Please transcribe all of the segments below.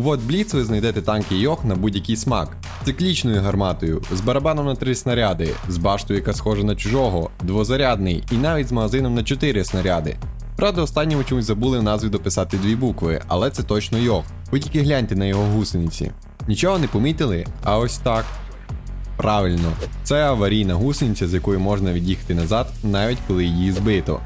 У Вот Бліц ви знайдете танки Йох на будь-який смак, циклічною гарматою, з барабаном на 3 снаряди, з баштою, яка схожа на чужого, двозарядний і навіть з магазином на 4 снаряди. Правда, останньому чомусь забули в назві дописати дві букви, але це точно Йох. Ви тільки гляньте на його гусениці. Нічого не помітили? А ось так. Правильно, це аварійна гусениця, з якою можна від'їхати назад, навіть коли її збито.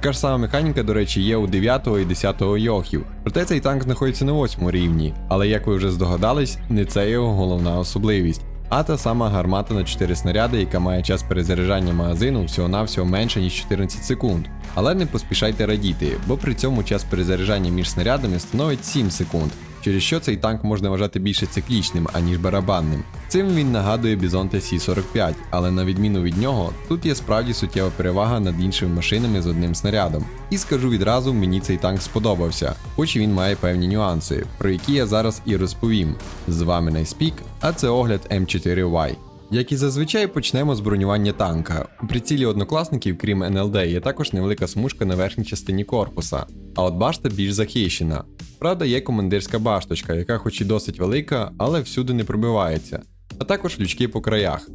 Така ж сама механіка, до речі, є у 9 і 10 йохів. Проте цей танк знаходиться на 8 рівні, але як ви вже здогадались, не це його головна особливість. А та сама гармата на 4 снаряди, яка має час перезаряджання магазину всього-навсього менше ніж 14 секунд. Але не поспішайте радіти, бо при цьому час перезаряджання між снарядами становить 7 секунд, через що цей танк можна вважати більше циклічним, аніж барабанним. Цим він нагадує Бізонте Сі-45, але на відміну від нього, тут є справді суттєва перевага над іншими машинами з одним снарядом. І скажу відразу, мені цей танк сподобався, хоч він має певні нюанси, про які я зараз і розповім. З вами Найспік, а це огляд М4Y. Як і зазвичай почнемо з бронювання танка. У прицілі однокласників, крім НЛД, є також невелика смужка на верхній частині корпуса, а от башта більш захищена. Правда, є командирська башточка, яка хоч і досить велика, але всюди не пробивається, а також лючки по краях.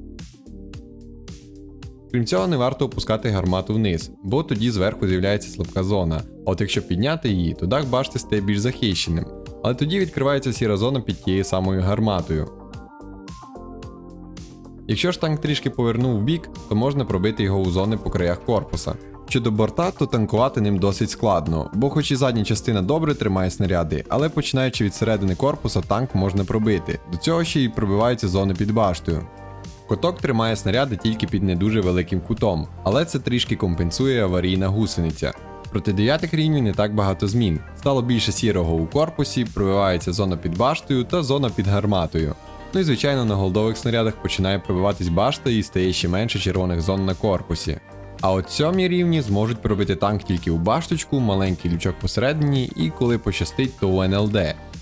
Крім цього, не варто опускати гармату вниз, бо тоді зверху з'являється слабка зона. А от якщо підняти її, то дах башти стає більш захищеним, але тоді відкривається сіра зона під тією самою гарматою. Якщо ж танк трішки повернув в бік, то можна пробити його у зони по краях корпуса. Щодо борта, то танкувати ним досить складно, бо хоч і задня частина добре тримає снаряди, але починаючи від середини корпуса, танк можна пробити. До цього ще й пробиваються зони під баштою. Коток тримає снаряди тільки під не дуже великим кутом, але це трішки компенсує аварійна гусениця. Проти дев'ятих рівнів не так багато змін. Стало більше сірого у корпусі, пробивається зона під баштою та зона під гарматою. Ну і звичайно на голдових снарядах починає пробиватись башта і стає ще менше червоних зон на корпусі. А от сьомі рівні зможуть пробити танк тільки у башточку, маленький лючок посередині і коли пощастить, то у НЛД.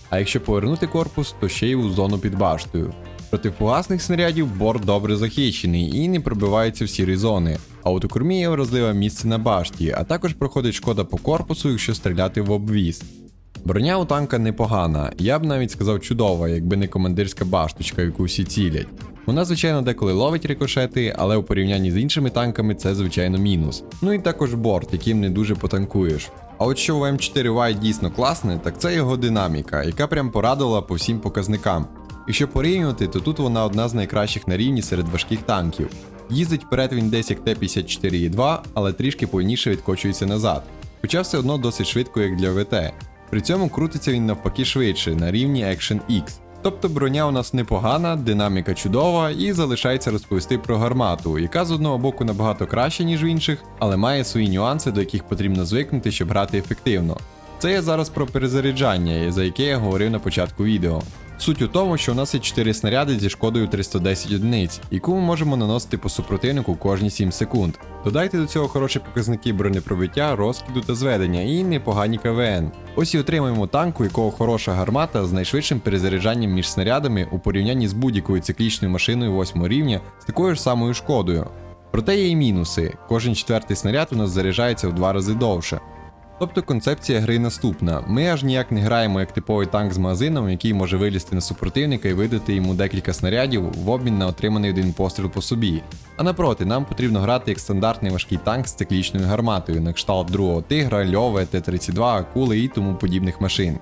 А якщо повернути корпус, то ще й у зону під баштою. Проти фугасних снарядів борт добре захищений і не пробивається в сірі зони. А от у кормі є вразливе місце на башті, а також проходить шкода по корпусу, якщо стріляти в обвіз. Броня у танка непогана, я б навіть сказав чудова, якби не командирська башточка, яку всі цілять. Вона, звичайно, деколи ловить рикошети, але у порівнянні з іншими танками це, звичайно, мінус. Ну і також борт, яким не дуже потанкуєш. А от що у М4Y дійсно класне, так це його динаміка, яка прям порадила по всім показникам. Якщо порівнювати, то тут вона одна з найкращих на рівні серед важких танків. Їздить вперед він десь як Т-54Е2, але трішки повільніше відкочується назад. Хоча все одно досить швидко, як для ВТ. При цьому крутиться він навпаки швидше на рівні Action X. Тобто броня у нас непогана, динаміка чудова, і залишається розповісти про гармату, яка з одного боку набагато краще, ніж в інших, але має свої нюанси, до яких потрібно звикнути, щоб грати ефективно. Це я зараз про перезаряджання, за яке я говорив на початку відео. Суть у тому, що у нас є 4 снаряди зі шкодою 310 одиниць, яку ми можемо наносити по супротивнику кожні 7 секунд. Додайте до цього хороші показники бронепробиття, розкиду та зведення і непогані КВН. Ось і отримуємо танк, у якого хороша гармата з найшвидшим перезаряджанням між снарядами у порівнянні з будь-якою циклічною машиною 8 рівня з такою ж самою шкодою. Проте є й мінуси. Кожен четвертий снаряд у нас заряджається в два рази довше. Тобто концепція гри наступна: ми аж ніяк не граємо як типовий танк з магазином, який може вилізти на супротивника і видати йому декілька снарядів в обмін на отриманий один постріл по собі. А напроти, нам потрібно грати як стандартний важкий танк з циклічною гарматою, на кшталт другого тигра, льове, Т-32, акули і тому подібних машин.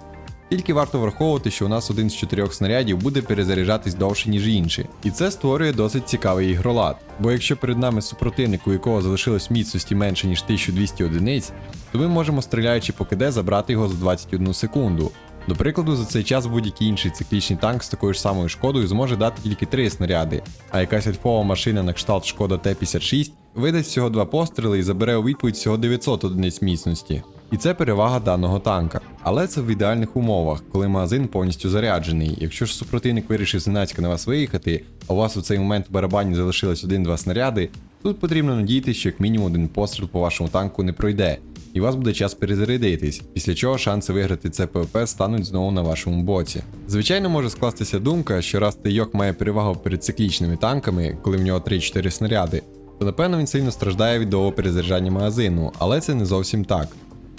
Тільки варто враховувати, що у нас один з чотирьох снарядів буде перезаряджатись довше, ніж інші. І це створює досить цікавий ігролад. Бо якщо перед нами супротивник, у якого залишилось міцності менше, ніж 1200 одиниць, то ми можемо, стріляючи по КД, забрати його за 21 секунду. До прикладу, за цей час будь-який інший циклічний танк з такою ж самою шкодою зможе дати тільки 3 снаряди, а якась альфова машина на кшталт шкода Т-56 видасть всього 2 постріли і забере у відповідь всього 900 одиниць міцності. І це перевага даного танка. Але це в ідеальних умовах, коли магазин повністю заряджений. Якщо ж супротивник вирішив зненацька на вас виїхати, а у вас у цей момент у барабані залишилось один-два снаряди, тут потрібно надіятися, що як мінімум один постріл по вашому танку не пройде, і у вас буде час перезарядитись, після чого шанси виграти це ПВП стануть знову на вашому боці. Звичайно, може скластися думка, що раз Тейок має перевагу перед циклічними танками, коли в нього 3-4 снаряди, то напевно він сильно страждає від довгого перезаряджання магазину, але це не зовсім так.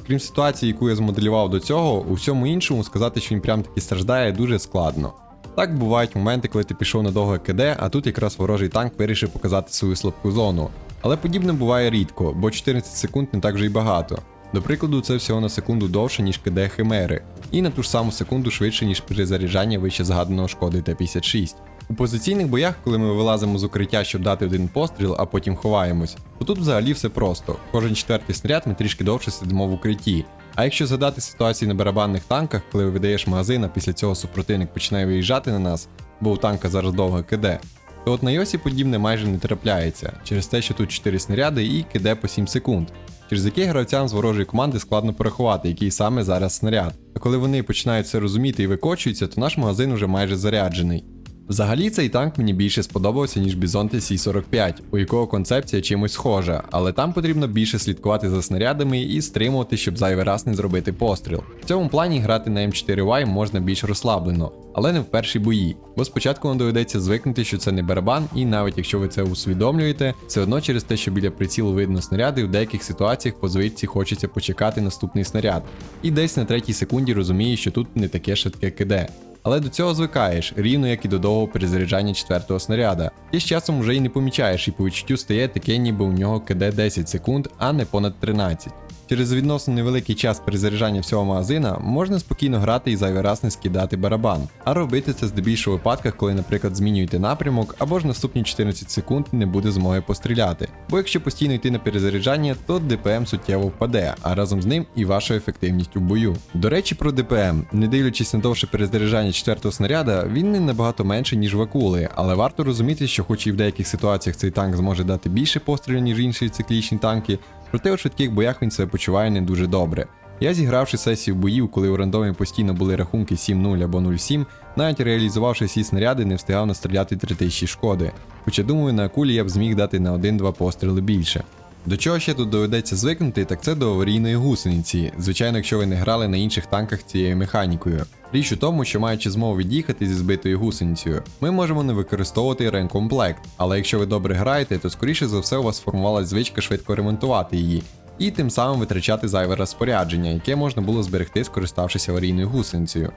Крім ситуації, яку я змоделював до цього, у всьому іншому сказати, що він прям таки страждає, дуже складно. Так бувають моменти, коли ти пішов на довге КД, а тут якраз ворожий танк вирішив показати свою слабку зону. Але подібне буває рідко, бо 14 секунд не так вже й багато. До прикладу, це всього на секунду довше, ніж КД Химери, і на ту ж саму секунду швидше, ніж при заряджанні вище згаданого шкоди Т-56. У позиційних боях, коли ми вилазимо з укриття, щоб дати один постріл, а потім ховаємось, то тут взагалі все просто. Кожен четвертий снаряд ми трішки довше сидимо в укритті. А якщо згадати ситуації на барабанних танках, коли видаєш магазин, а після цього супротивник починає виїжджати на нас, бо у танка зараз довге КД, то от на Йосі подібне майже не трапляється, через те, що тут 4 снаряди і КД по 7 секунд, через які гравцям з ворожої команди складно порахувати, який саме зараз снаряд. А коли вони починають це розуміти і викочуються, то наш магазин вже майже заряджений. Взагалі цей танк мені більше сподобався, ніж Бізонте Сі-45, у якого концепція чимось схожа, але там потрібно більше слідкувати за снарядами і стримувати, щоб зайвий раз не зробити постріл. В цьому плані грати на М4Y можна більш розслаблено, але не в перші бої, бо спочатку вам доведеться звикнути, що це не барабан, і навіть якщо ви це усвідомлюєте, все одно через те, що біля прицілу видно снаряди, в деяких ситуаціях по звичці хочеться почекати наступний снаряд. І десь на третій секунді розумієш, що тут не таке швидке киде. Але до цього звикаєш, рівно як і до довгого перезаряджання четвертого снаряда. І з часом вже й не помічаєш, і по відчуттю стає таке, ніби у нього КД 10 секунд, а не понад 13. Через відносно невеликий час перезаряджання всього магазина можна спокійно грати і зайвий раз не скидати барабан, а робити це здебільшого випадках, коли, наприклад, змінюєте напрямок або ж наступні 14 секунд не буде змоги постріляти. Бо якщо постійно йти на перезаряджання, то ДПМ суттєво впаде, а разом з ним і ваша ефективність у бою. До речі, про ДПМ, не дивлячись на довше перезаряджання четвертого снаряда, він не набагато менше, ніж в акули, але варто розуміти, що хоч і в деяких ситуаціях цей танк зможе дати більше пострілів, ніж інші циклічні танки, проте у швидких боях він себе почуває не дуже добре. Я зігравши сесію боїв, коли у рандомі постійно були рахунки 7-0 або 0-7, навіть реалізувавши всі снаряди, не встигав настріляти 3000 шкоди. Хоча думаю, на акулі я б зміг дати на 1-2 постріли більше. До чого ще тут доведеться звикнути, так це до аварійної гусениці, звичайно, якщо ви не грали на інших танках цією механікою. Річ у тому, що маючи змогу від'їхати зі збитою гусеницею, ми можемо не використовувати ренкомплект, але якщо ви добре граєте, то скоріше за все у вас сформувалась звичка швидко ремонтувати її, і тим самим витрачати зайве розпорядження, яке можна було зберегти, скориставшись аварійною гусеницею.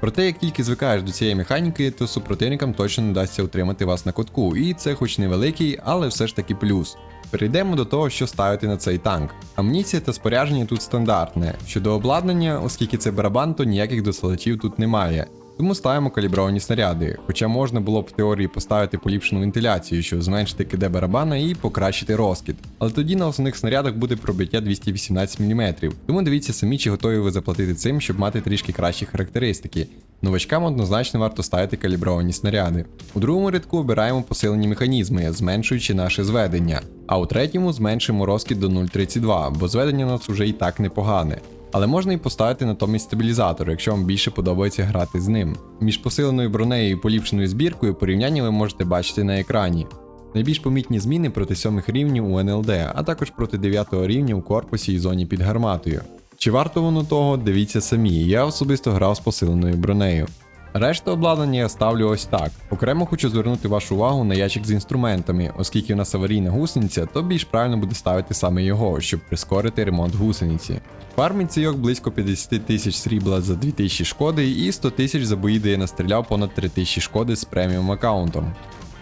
Проте, як тільки звикаєш до цієї механіки, то супротивникам точно не вдасться утримати вас на кутку, і це хоч невеликий, але все ж таки плюс. Перейдемо до того, що ставити на цей танк. Амуніція та спорядження тут стандартне. Щодо обладнання, оскільки це барабан, то ніяких досилачів тут немає. Тому ставимо калібровані снаряди, хоча можна було б в теорії поставити поліпшену вентиляцію, щоб зменшити КД барабана і покращити розкид. Але тоді на основних снарядах буде пробиття 218 мм, тому дивіться самі, чи готові ви заплатити цим, щоб мати трішки кращі характеристики. Новачкам однозначно варто ставити калібровані снаряди. У другому рядку обираємо посилені механізми, зменшуючи наше зведення, а у третьому зменшуємо розкид до 0,32, бо зведення у нас вже і так непогане. Але можна і поставити натомість стабілізатор, якщо вам більше подобається грати з ним. Між посиленою бронею і поліпшеною збіркою порівняння ви можете бачити на екрані. Найбільш помітні зміни проти 7 рівнів у НЛД, а також проти 9 рівня у корпусі і зоні під гарматою. Чи варто воно того, дивіться самі, я особисто грав з посиленою бронею. Решта обладнання я ставлю ось так. Окремо хочу звернути вашу увагу на ящик з інструментами, оскільки у нас аварійна гусениця, то більш правильно буде ставити саме його, щоб прискорити ремонт гусениці. Фармить цей йог близько 50 тисяч срібла за 2000 шкоди і 100 тисяч за бої, де я настріляв понад 3000 шкоди з преміум аккаунтом.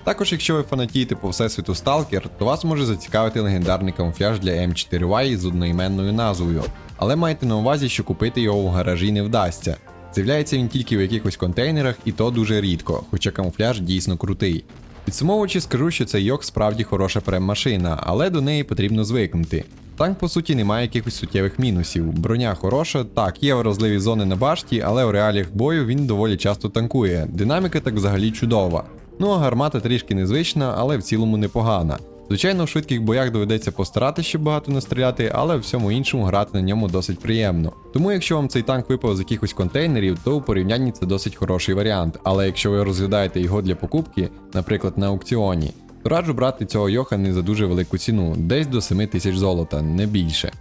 Також, якщо ви фанатієте по всесвіту Stalker, то вас може зацікавити легендарний камуфляж для М4Y з одноіменною назвою, але майте на увазі, що купити його в гаражі не вдасться. З'являється він тільки в якихось контейнерах, і то дуже рідко, хоча камуфляж дійсно крутий. Підсумовуючи, скажу, що цей йок справді хороша прем-машина, але до неї потрібно звикнути. Танк, по суті, не має якихось суттєвих мінусів. Броня хороша, так, є вразливі зони на башті, але у реаліях бою він доволі часто танкує. Динаміка так взагалі чудова. Ну а гармата трішки незвична, але в цілому непогана. Звичайно, в швидких боях доведеться постаратися, щоб багато настріляти, але в всьому іншому грати на ньому досить приємно. Тому, якщо вам цей танк випав з якихось контейнерів, то у порівнянні це досить хороший варіант. Але якщо ви розглядаєте його для покупки, наприклад на аукціоні, то раджу брати цього йоха не за дуже велику ціну, десь до 7 тисяч золота, не більше.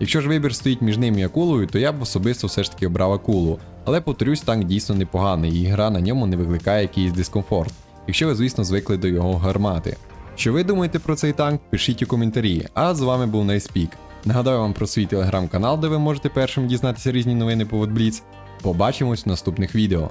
Якщо ж вибір стоїть між ним і акулою, то я б особисто все ж таки обрав акулу. Але повторюсь, танк дійсно непоганий, і гра на ньому не викликає якийсь дискомфорт, якщо ви, звісно, звикли до його гармати. Що ви думаєте про цей танк, пишіть у коментарі. А з вами був Найспік. Нагадаю вам про свій телеграм-канал, де ви можете першим дізнатися різні новини по Водбліц. Побачимось в наступних відео.